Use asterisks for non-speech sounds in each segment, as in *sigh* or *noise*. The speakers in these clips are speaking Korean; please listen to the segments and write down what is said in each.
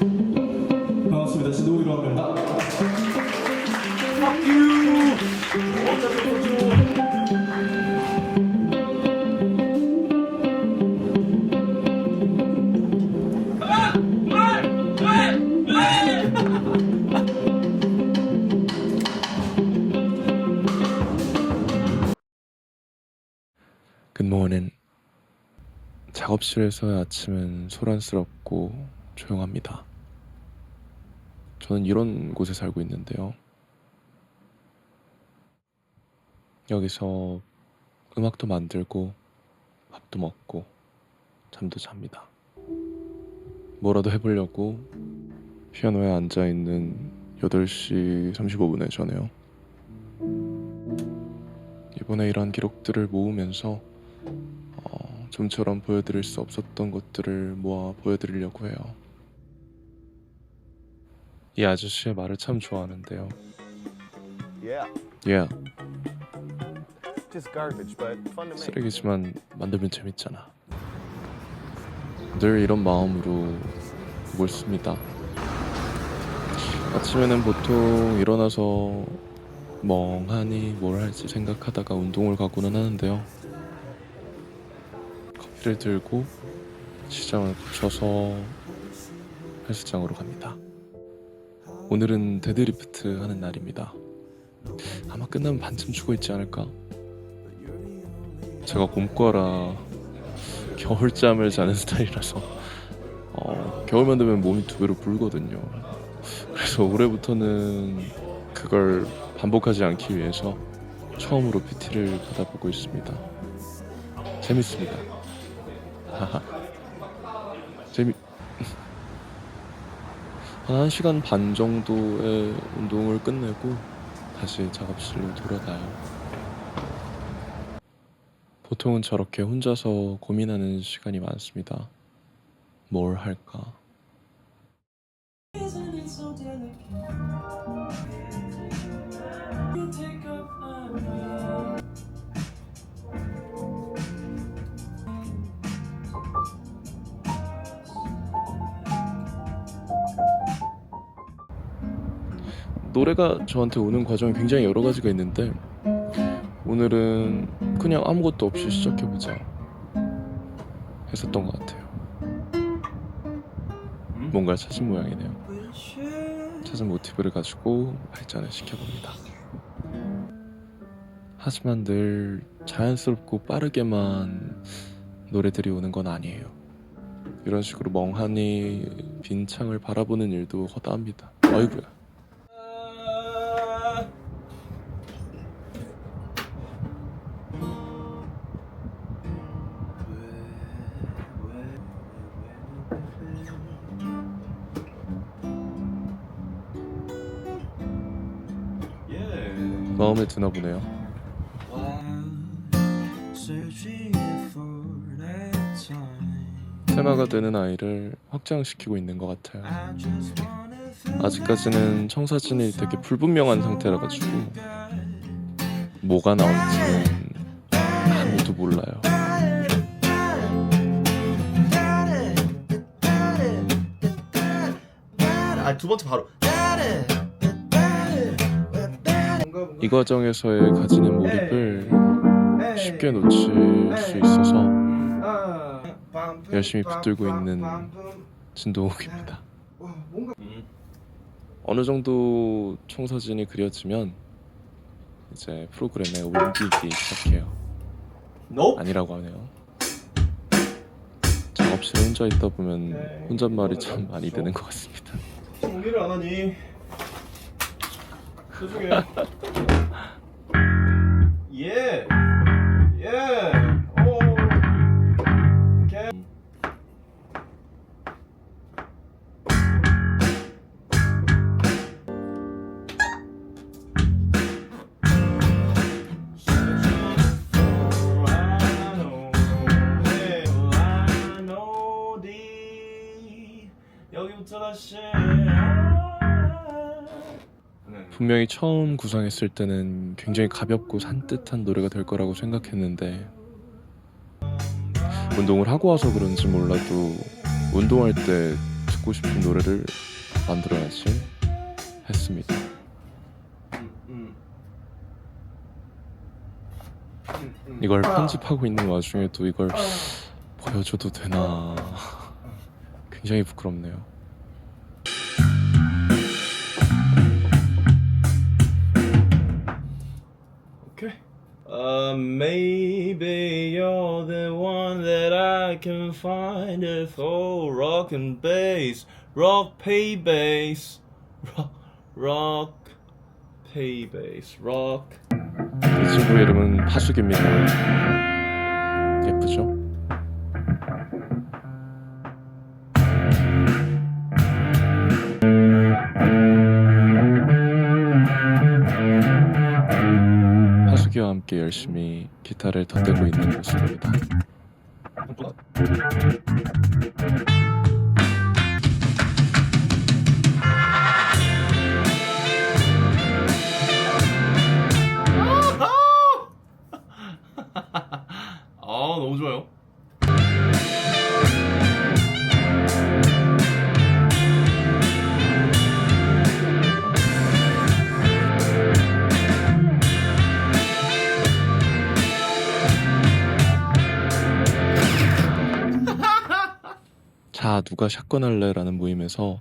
반갑습니다. 신동이라고 합니다. 굿모닝. 작업실에서의 아침은 소란스럽고 조용합니다. 저는 이런 곳에 살고 있는데요. 여기서 음악도 만들고 밥도 먹고 잠도 잡니다. 뭐라도 해보려고 피아노에 앉아 있는 8시 35분에 전에요. 이번에 이런 기록들을 모으면서 어, 좀처럼 보여드릴 수 없었던 것들을 모아 보여드리려고 해요. 이 아저씨의 말을 참 좋아하는데요. Yeah, Yeah, just garbage, but fun to make. 쓰레기지만 만들면 재밌잖아. 늘 이런 마음으로 뭘 씁니다. 아침에는 보통 일어나서 멍하니 뭘 할지 생각하다가 운동을 가고는 하는데요. 커피를 들고 시장을 거쳐서 헬스장으로 갑니다. 오늘은 데드리프트 하는 날입니다. 아마 끝나면 반쯤 죽어 있지 않을까? 제가 곰과라 겨울잠을 자는 스타일이라서 어, 겨울만 되면 몸이 두 배로 불거든요. 그래서 올해부터는 그걸 반복하지 않기 위해서 처음으로 PT를 받아보고 있습니다. 재밌습니다. 하하. 재미 한 1시간 반 정도의 운동을 끝내고 다시 작업실로 돌아가요. 보통은 저렇게 혼자서 고민하는 시간이 많습니다. 뭘 할까? 노래가 저한테 오는 과정이 굉장히 여러 가지가 있는데 오늘은 그냥 아무것도 없이 시작해보자 했었던 것 같아요. 뭔가 찾은 모양이네요. 찾은 모티브를 가지고 발전을 시켜봅니다. 하지만 늘 자연스럽고 빠르게만 노래들이 오는 건 아니에요. 이런 식으로 멍하니 빈 창을 바라보는 일도 허다합니다. 아이고야. 마음에 드나 보네요. 테마가 되는 아이를 확장시키고 있는 것 같아요. 아직까지는 청사진이 되게 불분명한 상태라 가지고 뭐가 나올지는 아무도 몰라요. 아, 두 번째 바로. 이 과정에서의 가지는 몰입을 쉽게 놓칠 수 있어서 열심히 붙들고 있는 진동욱입니다. 어느 정도 청사진이 그려지면 이제 프로그램에 옮기기 시작해요. 아니라고 하네요. 작업실에 혼자 있다 보면 혼잣말이 참 많이 되는 것 같습니다. 정리를 안 하니. 죄송해. 예. 예. 오. 오케이. 여기부터 다시 분명히 처음 구상했을 때는 굉장히 가볍고 산뜻한 노래가 될 거라고 생각했는데 운동을 하고 와서 그런지 몰라도 운동할 때 듣고 싶은 노래를 만들어야지 했습니다. 이걸 편집하고 있는 와중에도 이걸 보여줘도 되나 *laughs* 굉장히 부끄럽네요. Uh, maybe you're the one that I can find if oh rock and bass, rock pay bass, rock, rock pay bass, rock. 이 친구 이름은 파숙입니다. 예쁘죠? 함께 열심히 기타를 덧대고 있는 모습입니다. 자, 누가 샷건 할래 라는 모임에서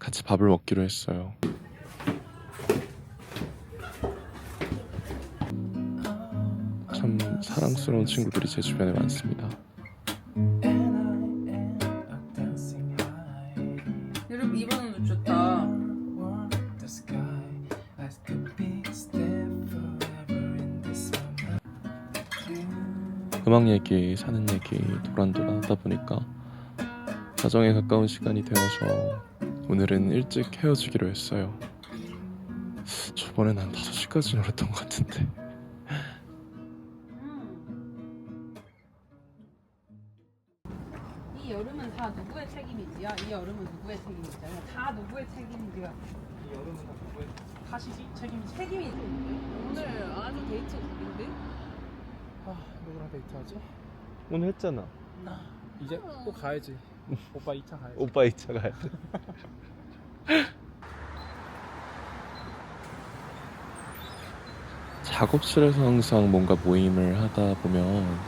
같이 밥을 먹기로 했어요. 참 사랑스러운 친구들이 제 주변에 많습니다. 여러분 이번은 좋다. 음악 얘기, 사는 얘기 도란도란 하다 보니까 가정에 가까운 시간이 되어서 오늘은 일찍 헤어지기로 했어요. 저번엔 한 5시까지 놀았던 것 같은데 이 여름은 다 누구의 책임이지야? 이 여름은 누구의 책임이지야? 다 누구의 책임이지야? 이 여름은 다 누구의 다시지 책임 책임이 오늘 아주 데이트 각인데? 누구랑 데이트하지? 오늘 했잖아. 이제 꼭 가야지. 오빠 2차 가야지. 오빠 2차 가야 돼. *laughs* 작업실에서 항상 뭔가 모임을 하다 보면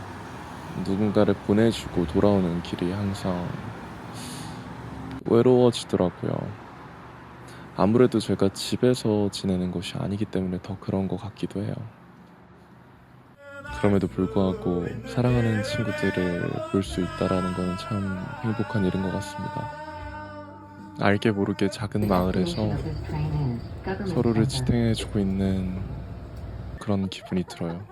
누군가를 보내주고 돌아오는 길이 항상 외로워지더라고요. 아무래도 제가 집에서 지내는 것이 아니기 때문에 더 그런 것 같기도 해요. 그럼에도 불구하고 사랑하는 친구들을 볼 수 있다라는 것은 참 행복한 일인 것 같습니다. 알게 모르게 작은 마을에서 서로를 지탱해주고 있는 그런 기분이 들어요.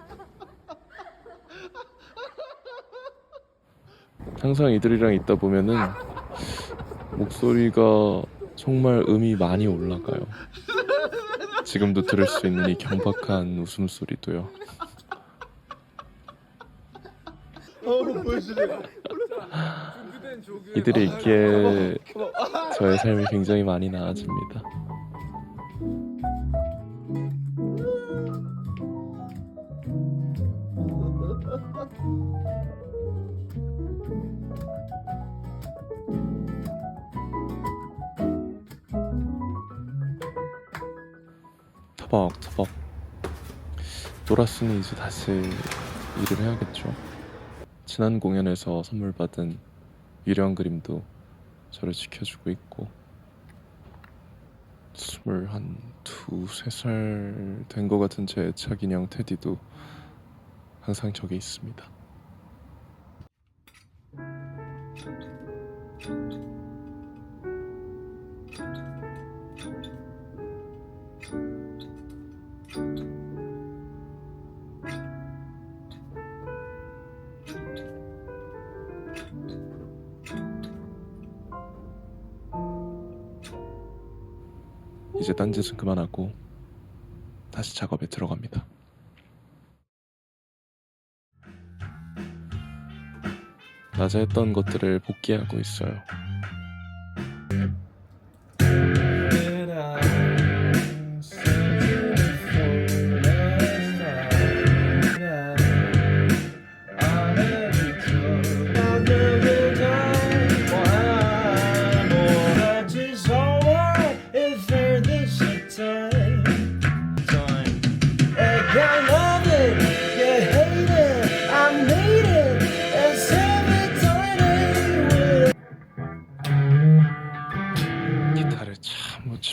항상 이들이랑 있다 보면은 목소리가 정말 음이 많이 올라가요. 지금도 들을 수 있는 이 경박한 웃음소리도요. 이들이 있기에 저의 삶이 굉장히 많이 나아집니다. 터벅터벅 놀았으니 이제 다시 일을 해야겠죠. 지난 공연에서 선물 받은 위령 그림도 저를 지켜주고 있고 스물 한 두세 살 된 것 같은 제 애착 인형 테디도 항상 저기 있습니다. 이제 딴짓은 그만하고 다시 작업에 들어갑니다. 낮에 했던 것들을 복귀하고 있어요.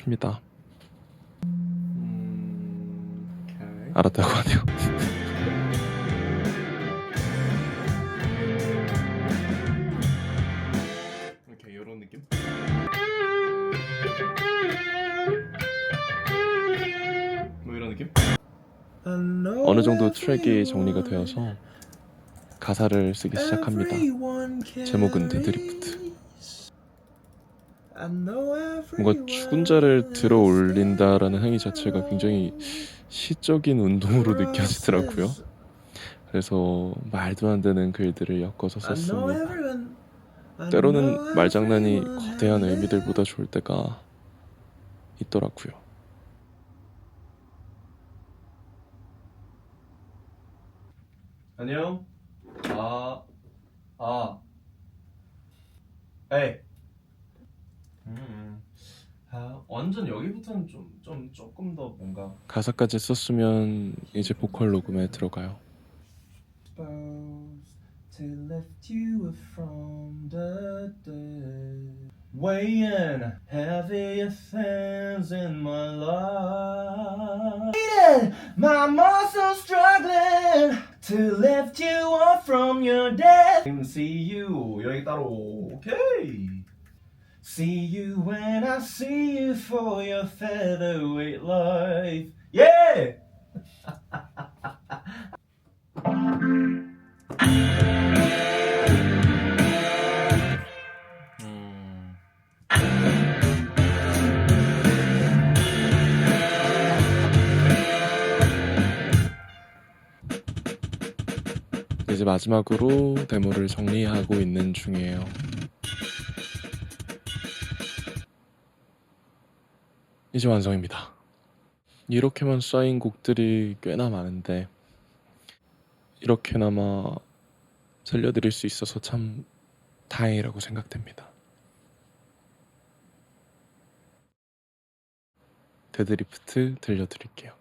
킵니다. 음. 알았다고 하네요. 이렇게 이런 느낌? 뭐 이런 느낌? 어느 정도 트랙이 정리가 되어서 가사를 쓰기 시작합니다. 제목은 데드리프트. 뭔가 죽은 자를 들어 올린다라는 행위 자체가 굉장히 시적인 운동으로 느껴지더라고요. 그래서 말도 안 되는 글들을 엮어서 썼습니다. 때로는 말장난이 거대한 의미들보다 좋을 때가 있더라고요. 안녕. 아, 아, 에이. 음, 아, 완전 여기부터는 좀, 좀 조금 더 뭔가. 가사까지 썼으면 이제 보컬 녹음에 들어가요. Supposed to lift you up from the dead. Weighing heavier things in my life. My muscles struggling to lift you up from your death. See you 여기 따로 오케이. See you when I see you for your featherweight life. Yeah. 음. 이제 마지막으로 데모를 정리하고 있는 중이에요. 이제 완성입니다. 이렇게만 쌓인 곡들이 꽤나 많은데 이렇게나마 들려드릴 수 있어서 참 다행이라고 생각됩니다. 데드리프트 들려드릴게요.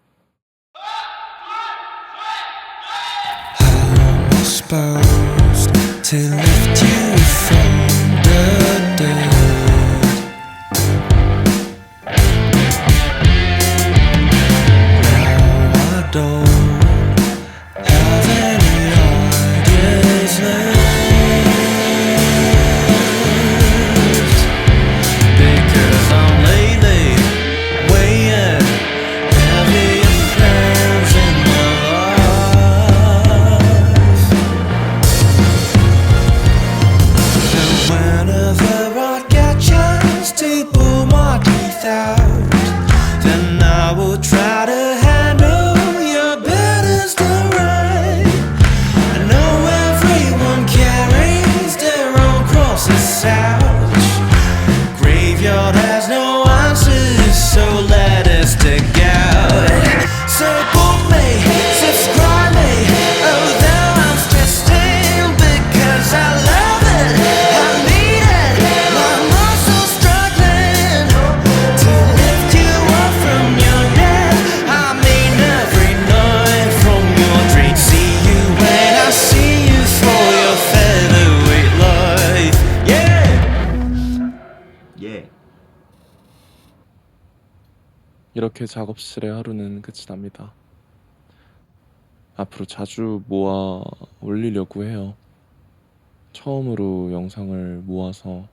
supposed to lift you from the dead. 이렇게 작업실의 하루는 끝이 납니다. 앞으로 자주 모아 올리려고 해요. 처음으로 영상을 모아서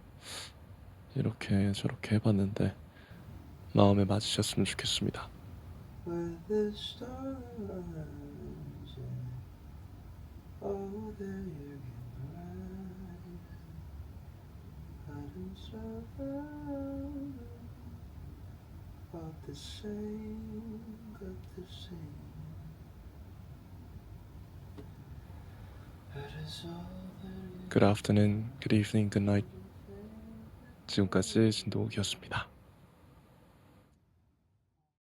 이렇게 저렇게 해봤는데 마음에 맞으셨으면 좋겠습니다. But the same, but the same. Good afternoon, good evening, good night. 지금까지 진도욱이었습니다.